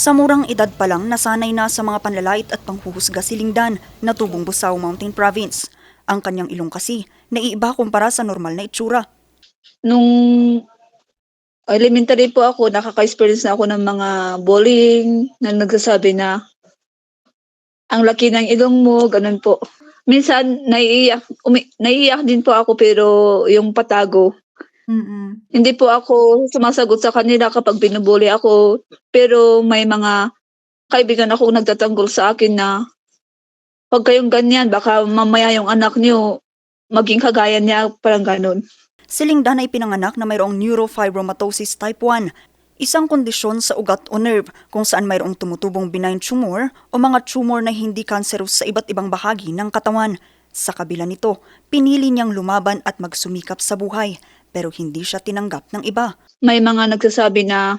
Sa murang edad pa lang, nasanay na sa mga panlalait at panghuhusga si Lingdan na tubong Busaw Mountain Province. Ang kanyang ilong kasi, naiiba kumpara sa normal na itsura. Nung elementary po ako, nakaka-experience na ako ng mga bullying na nagsasabi na ang laki ng ilong mo, ganun po. Minsan, naiiyak, umi, naiiyak din po ako pero yung patago. Mm-mm. Hindi po ako sumasagot sa kanila kapag binubuli ako. Pero may mga kaibigan ako nagtatanggol sa akin na pag kayong ganyan, baka mamaya yung anak niyo maging kagaya niya, parang ganun. Si Lingdan ay pinanganak na mayroong neurofibromatosis type 1, isang kondisyon sa ugat o nerve kung saan mayroong tumutubong benign tumor o mga tumor na hindi cancerous sa iba't ibang bahagi ng katawan. Sa kabila nito, pinili niyang lumaban at magsumikap sa buhay, pero hindi siya tinanggap ng iba. may mga nagsasabi na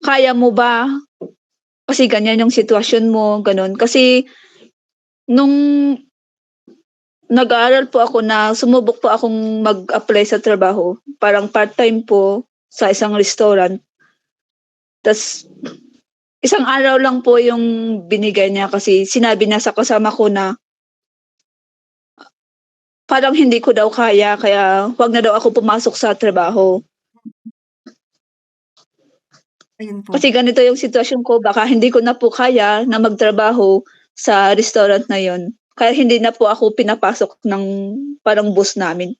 kaya mo ba? Kasi ganyan yung sitwasyon mo, ganun. Kasi nung nag-aaral po ako na sumubok po akong mag-apply sa trabaho, parang part-time po sa isang restaurant. Tapos isang araw lang po yung binigay niya kasi sinabi niya sa kasama ko na parang hindi ko daw kaya kaya wag na daw ako pumasok sa trabaho. Ayun po. Kasi ganito yung sitwasyon ko, baka hindi ko na po kaya na magtrabaho sa restaurant na yon. Kaya hindi na po ako pinapasok ng parang boss namin.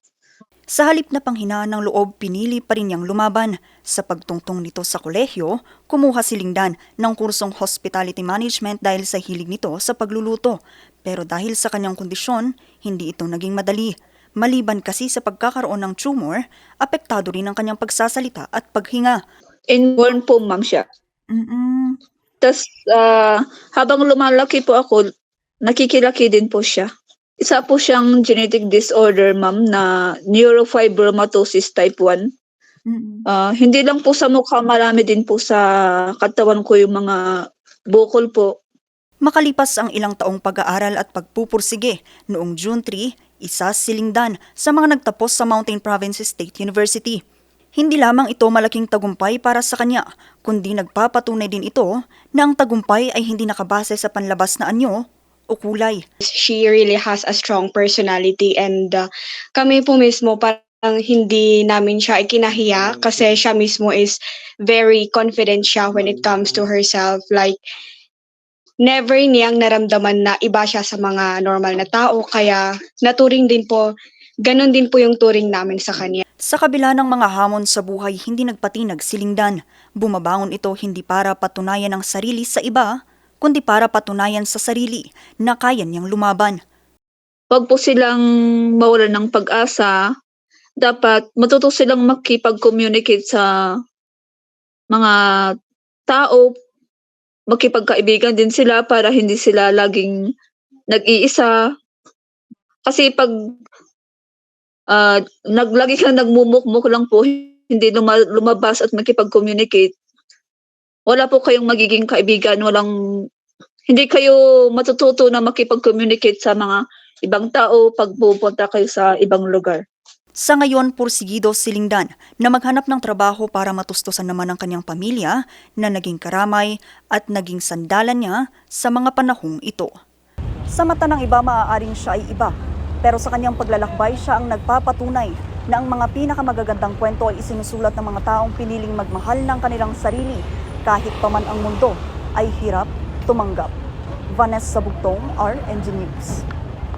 Sa halip na panghinaan ng loob, pinili pa rin niyang lumaban. Sa pagtungtong nito sa kolehiyo, kumuha si Lingdan ng kursong hospitality management dahil sa hilig nito sa pagluluto. Pero dahil sa kanyang kondisyon, hindi ito naging madali. Maliban kasi sa pagkakaroon ng tumor, apektado rin ang kanyang pagsasalita at paghinga. Inborn po ma'am siya. Mm-mm. Tapos ah, habang lumalaki po ako, nakikilaki din po siya. Isa po siyang genetic disorder ma'am na neurofibromatosis type 1. Mm-mm. Ah, hindi lang po sa mukha, marami din po sa katawan ko yung mga bukol po. Makalipas ang ilang taong pag-aaral at pagpupursige, noong June 3, isa si Lingdan sa mga nagtapos sa Mountain Province State University. Hindi lamang ito malaking tagumpay para sa kanya, kundi nagpapatunay din ito na ang tagumpay ay hindi nakabase sa panlabas na anyo o kulay. she really has a strong personality and uh, kami po mismo parang hindi namin siya ikinahiya kasi siya mismo is very confident siya when it comes to herself like never niyang naramdaman na iba siya sa mga normal na tao kaya naturing din po ganun din po yung turing namin sa kanya Sa kabila ng mga hamon sa buhay, hindi nagpatinag si Lingdan. Bumabangon ito hindi para patunayan ang sarili sa iba, kundi para patunayan sa sarili na kaya niyang lumaban. Huwag po silang mawalan ng pag-asa. Dapat matuto silang makipag-communicate sa mga tao. Makipagkaibigan din sila para hindi sila laging nag-iisa. Kasi pag ah, naglagi kang nagmumukmuk lang po, hindi luma- lumabas at makipag-communicate, wala po kayong magiging kaibigan, walang hindi kayo matututo na makipag-communicate sa mga ibang tao pag pupunta kayo sa ibang lugar. Sa ngayon, pursigido si Lingdan na maghanap ng trabaho para matustusan naman ang kanyang pamilya na naging karamay at naging sandalan niya sa mga panahong ito. Sa mata ng iba, maaaring siya ay iba. Pero sa kanyang paglalakbay, siya ang nagpapatunay na ang mga pinakamagagandang kwento ay isinusulat ng mga taong piniling magmahal ng kanilang sarili kahit pa man ang mundo ay hirap tumanggap. Vanessa Bugtong, RNG News.